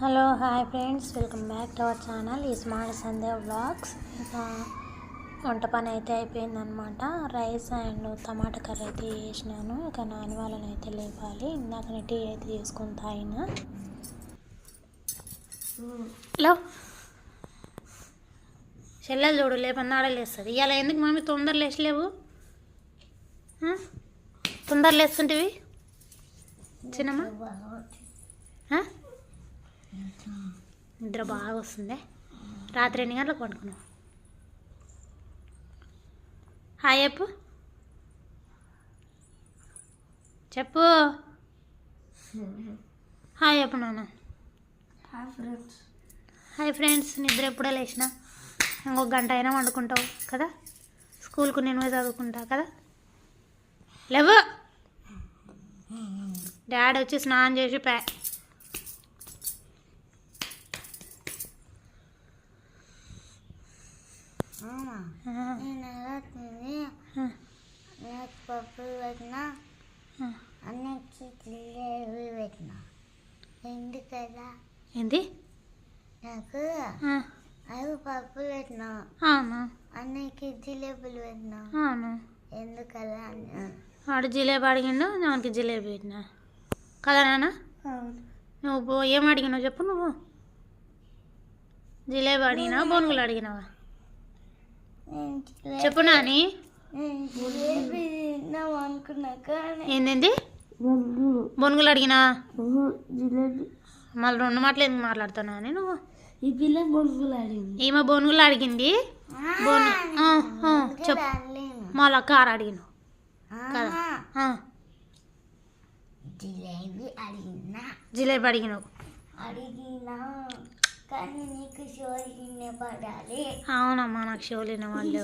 Hello hi friends. Welcome back to our channel. ఈ smart Sandhya vlogs. ఇంకా వంట పని అయితే అయిపోయిందనమాట రైస్ అండ్ టమాటా కర్రీ అయితే చేసినాను. ఇక నాని వాళ్ళని అయితే లేపాలి. ఇందాక టీ అయితే తీసుకొని తాగిన. హలో. చెల్లెలు చూడు లేపన్నాడే లేస్తుంది. ఇవాళ ఎందుకు మమ్మీ తొందర లేచలేవు? తొందర లేస్తుంటివి? చిన్నమ్మా? నిద్ర బాగా వస్తుంది. రాత్రి ఎన్ని గంటలకు పండుకున్నావు? హాయ్ చెప్పు. చెప్పు. హాయ్ చెప్పు నాన్న. Hi friends. నిద్ర ఎప్పుడో లేచిన ఇంకొక గంట అయినా వండుకుంటావు కదా? స్కూల్కు నేను పోయి చదువుకుంటా కదా? లేవు. డాడీ వచ్చి స్నానం చేసి ప్యా పప్పులు పెట్టినా ఆ. అన్నకి జిలేబీ పెట్టినా ఎందుకదా ఏంది నాకు ఆ, అవి పప్పులు పెట్టినా అవును అన్నకి జిలేబీలు పెట్టినా అవును ఎందుకలా అన్నా వాడు జిలేబీ అడిగిండు నాకు జిలేబీ పెట్టినా కదా నాన్న నువ్వు పో- ఏం అడిగినావు చెప్పు నువ్వు జిలేబీ అడిగినావా బొనుగులు అడిగినావా నేను జిలేబీ చెప్పు నాని. ఏంది బొనుగులు అడిగినా? జిలేబీ మళ్ళీ రెండు మాటలు ఎందుకు మాట్లాడుతున్నావు అని నువ్వు? ఈ పిల్ల బొరుగులు అడిగింది. ఈమె బొనుగులు అడిగింది చెప్పు. మళ్ళీ కారు అడిగినావు. కదా? జిలేబీ అడిగినా. జిలేబీ అడిగినావు. అడిగినా. కానీ నీకు అవునమ్మా నాకు షోలిన వాళ్ళు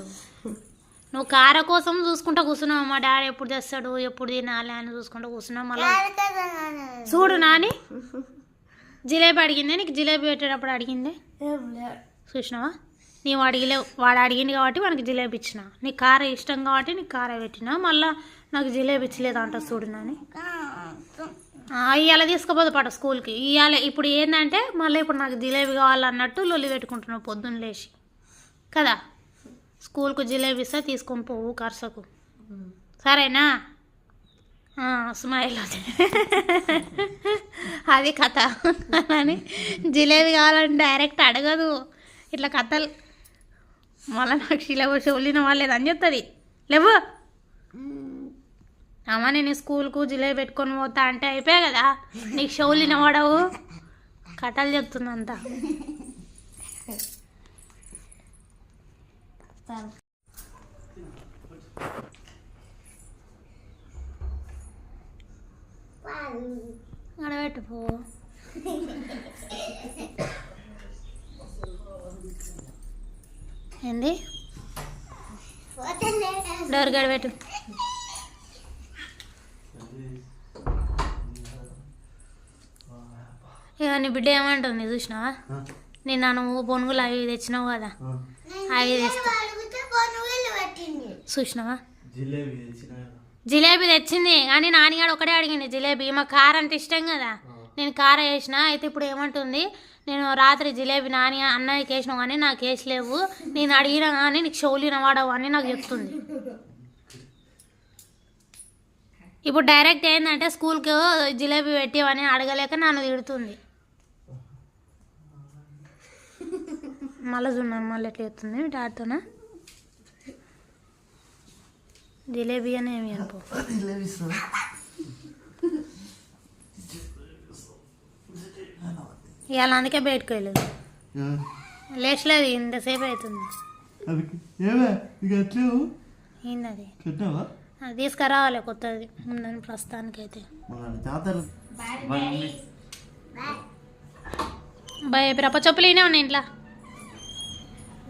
నువ్వు కార కోసం చూసుకుంటా కూర్చున్నావు మా డాడీ ఎప్పుడు తెస్తాడు ఎప్పుడు తినాలి అని చూసుకుంటా కూర్చున్నావు మళ్ళీ. చూడు నాని. జిలేబీ అడిగిందే నీకు జిలేబీ పెట్టేటప్పుడు అడిగిందే. చూసినావా? నీవు అడిగలేవు వాడు అడిగింది కాబట్టి మనకి జిలేబీ ఇచ్చిన. నీకు కార ఇష్టం కాబట్టి నీకు కార పెట్టినా. మళ్ళీ నాకు జిలేబీ ఇచ్చలేదు అంట చూడు నాని. ఇవాళ తీసుకుపోదు పాట స్కూల్కి. ఇవాళ ఇప్పుడు ఏంటంటే మళ్ళీ ఇప్పుడు నాకు జిలేబీ కావాలన్నట్టు లొల్లి పెట్టుకుంటున్నావు పొద్దున్న లేచి. కదా? స్కూల్కు జిలేబీ ఇస్తే తీసుకొని పోవు కరసకు సరేనా? స్మైల్ అది. అది కథ. అని జిలేబీ కావాలని డైరెక్ట్ అడగదు. ఇట్లా కథలు. మళ్ళీ నాకు శిలవ చెల్లిన వాళ్ళు లేదని చెప్తుంది. లేవు? అమ్మ నేను స్కూల్కు జిలేబీ పెట్టుకొని పోతా అంటే అయిపోయా కదా? నీకు షౌలిన వాడవు కథలు చెప్తుందంతా. అడబెట్టు పో. ఏంది? డోర్ గడబెట్టు ఇక నీ బిడ్డ ఏమంటుంది చూసినావా? నిన్న నువ్వు బొనుగులు అవి తెచ్చినావు కదా. అవి తెస్తా. అడిగితే బొనుగులు పెట్టింది. చూసినావా? జిలేబీ తెచ్చింది. కానీ నాన్నగాడు ఒకటే అడిగింది జిలేబీ మా కార అంటే ఇష్టం కదా. నేను కార వేసిన. అయితే ఇప్పుడు ఏమంటుంది నేను రాత్రి జిలేబీ నాని అన్నయ్యకి వేసినావు కానీ నాకు వేసలేవు. నేను అడిగినా కానీ నీకు షౌలిన వాడవు అని నాకు చెప్తుంది. ఇప్పుడు డైరెక్ట్ ఏంటంటే స్కూల్కి జిలేబీ పెట్టివని అడగలేక నన్ను తిడుతుంది. మళ్ళీ చూడండి మళ్ళీ ఎట్లా చెప్తుంది? డాడీతోనా జిలేబీ అని ఏమి అనుకో ఇవాళ అందుకే బయటకు వెళ్ళదు లేచలేదు ఇంతసేపు అవుతుంది. ఏంది అది? తీసుకురావాలి కొత్తది ఉందని ప్రస్తుతానికైతే. మన జాతర బండి భయ రప్ప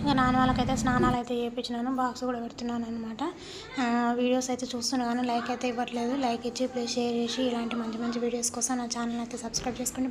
ఇంకా నాన్న వాళ్ళకైతే స్నానాలు అయితే చేయించినాను బాక్స్ కూడా పెడుతున్నాను అనమాట వీడియోస్ అయితే చూస్తున్నాను లైక్ అయితే ఇవ్వట్లేదు. లైక్ ఇచ్చి ప్లీజ్ షేర్ చేసి ఇలాంటి మంచి మంచి వీడియోస్ కోసం నా ఛానల్ అయితే సబ్స్క్రైబ్ చేసుకోండి.